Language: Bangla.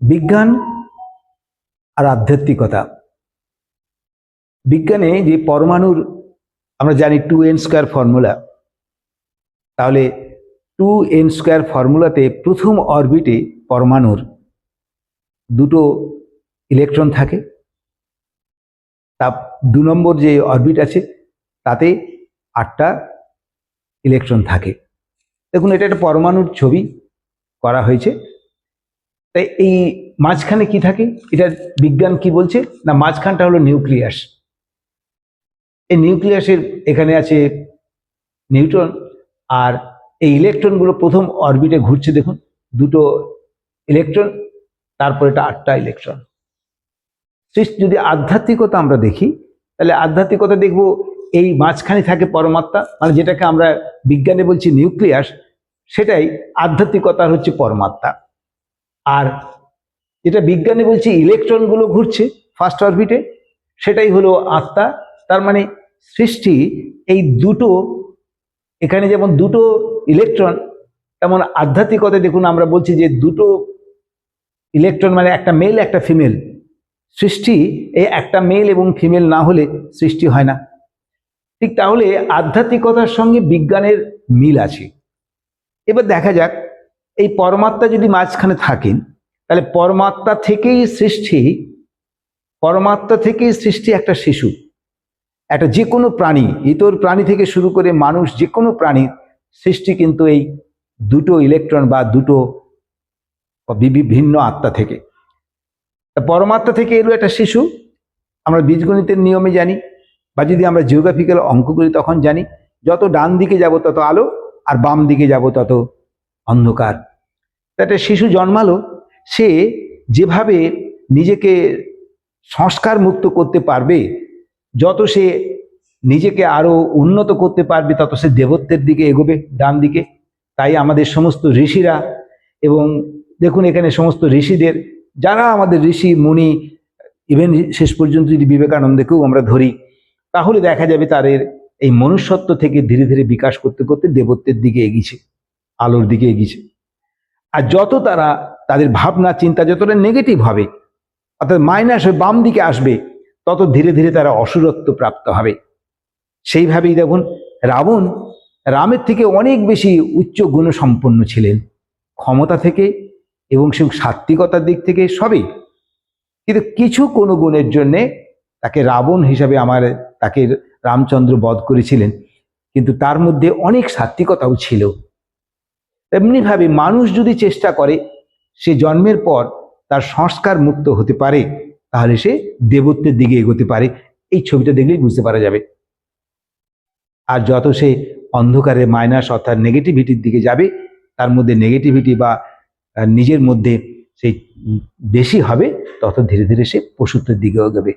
বিজ্ঞান আর আধ্যাত্মিকতা। বিজ্ঞানে যে পরমাণুর আমরা জানি টু এন স্কোয়ার ফর্মুলা তাহলে টু এন স্কোয়ার ফর্মুলাতে প্রথম অরবিটে পরমাণুর দুটো ইলেকট্রন থাকে। তা দু নম্বর যে অরবিট আছে, তাতে আটটা ইলেকট্রন থাকে। দেখুন, এটা একটা পরমাণুর ছবি করা হয়েছে। তাই এই মাঝখানে কি থাকে? এটা বিজ্ঞান কি বলছে? না, মাঝখানটা হলো নিউক্লিয়াস। এই নিউক্লিয়াসের এখানে আছে নিউট্রন আর এই ইলেকট্রনগুলো প্রথম অরবিটে ঘুরছে, দেখুন। দুটো ইলেকট্রন, তারপর এটা আটটা ইলেকট্রন। যদি আধ্যাত্মিকতা আমরা দেখি, তাহলে আধ্যাত্মিকতা দেখব এই মাঝখানে থাকে পরমাত্মা মানে যেটাকে আমরা বিজ্ঞানে বলছি নিউক্লিয়াস, সেটাই আধ্যাত্মিকতার হচ্ছে পরমাত্মা। আর যেটা বিজ্ঞানে বলছি ইলেকট্রনগুলো ঘুরছে ফার্স্ট অরবিটে সেটাই হলো আত্মা। তার মানে সৃষ্টি এই দুটো, এখানে যেমন দুটো ইলেকট্রন তেমন আধ্যাত্মিকতা দেখুন আমরা বলছি যে দুটো ইলেকট্রন মানে একটা মেল একটা ফিমেল সৃষ্টি এই একটা মেল এবং ফিমেল না হলে সৃষ্টি হয় না। ঠিক তাহলে আধ্যাত্মিকতার সঙ্গে বিজ্ঞানের মিল আছে। এবার দেখা যাক এই পরমাত্মা যদি মাঝখানে থাকেন, তাহলে পরমাত্মা থেকেই সৃষ্টি, পরমাত্মা থেকেই সৃষ্টি একটা শিশু, একটা যে কোনো প্রাণী, ইতর প্রাণী থেকে শুরু করে মানুষ যে কোনো প্রাণীর সৃষ্টি কিন্তু এই দুটো ইলেকট্রন বা দুটো বি- ভিন্ন আত্মা থেকে। পরমাত্মা থেকে এলো একটা শিশু, আমরা বীজগণিতের নিয়মে জানি, বা যদি আমরা জিওগ্রাফিক্যাল অঙ্ক করি তখন জানি, যত ডান দিকে যাব তত আলো, আর বাম দিকে যাব তত অন্ধকার। একটা শিশু জন্মালো, সে যেভাবে নিজেকে সংস্কার মুক্ত করতে পারবে, যত সে নিজেকে আরও উন্নত করতে পারবে, তত সে দেবত্বের দিকে এগোবে, ডান দিকে। তাই আমাদের সমস্ত ঋষিরা এবং দেখুন এখানে সমস্ত ঋষিদের, যারা আমাদের ঋষি, মুনি ইভেন শেষ পর্যন্ত যদি বিবেকানন্দকেও আমরা ধরি, তাহলে দেখা যাবে তাদের এই মনুষ্যত্ব থেকে ধীরে ধীরে বিকাশ করতে করতে দেবত্বের দিকে এগিয়েছে। আলোর দিকে এগিয়েছে। আর যত তারা তাদের ভাবনা, চিন্তা যতটা নেগেটিভ হবে, অর্থাৎ মাইনাস বাম দিকে আসবে, তত ধীরে ধীরে তারা অসুরত্ব প্রাপ্ত হবে। সেইভাবেই দেখুন, রাবণ রামের থেকে অনেক বেশি উচ্চ গুণসম্পন্ন ছিলেন। ক্ষমতা থেকে এবং সে সাত্বিকতার দিক থেকে সবই। কিন্তু কিছু কোনো গুণের জন্যে তাকে রাবণ হিসাবে আমার, তাকে রামচন্দ্র বধ করেছিলেন। কিন্তু তার মধ্যে অনেক সাত্বিকতাও ছিল। তেমনিভাবে মানুষ যদি চেষ্টা করে, সে জন্মের পর তার সংস্কার মুক্ত হতে পারে, তাহলে সে দেবত্বের দিকে এগোতে পারে। এই ছবিটা দেখলেই বুঝতে পারা যাবে। আর যত সে অন্ধকারে মাইনাস অর্থাৎ নেগেটিভিটির দিকে যাবে, তার মধ্যে নেগেটিভিটি বা নিজের মধ্যে সেই বেশি হবে, তত ধীরে ধীরে সে পশুত্বের দিকে এগোবে।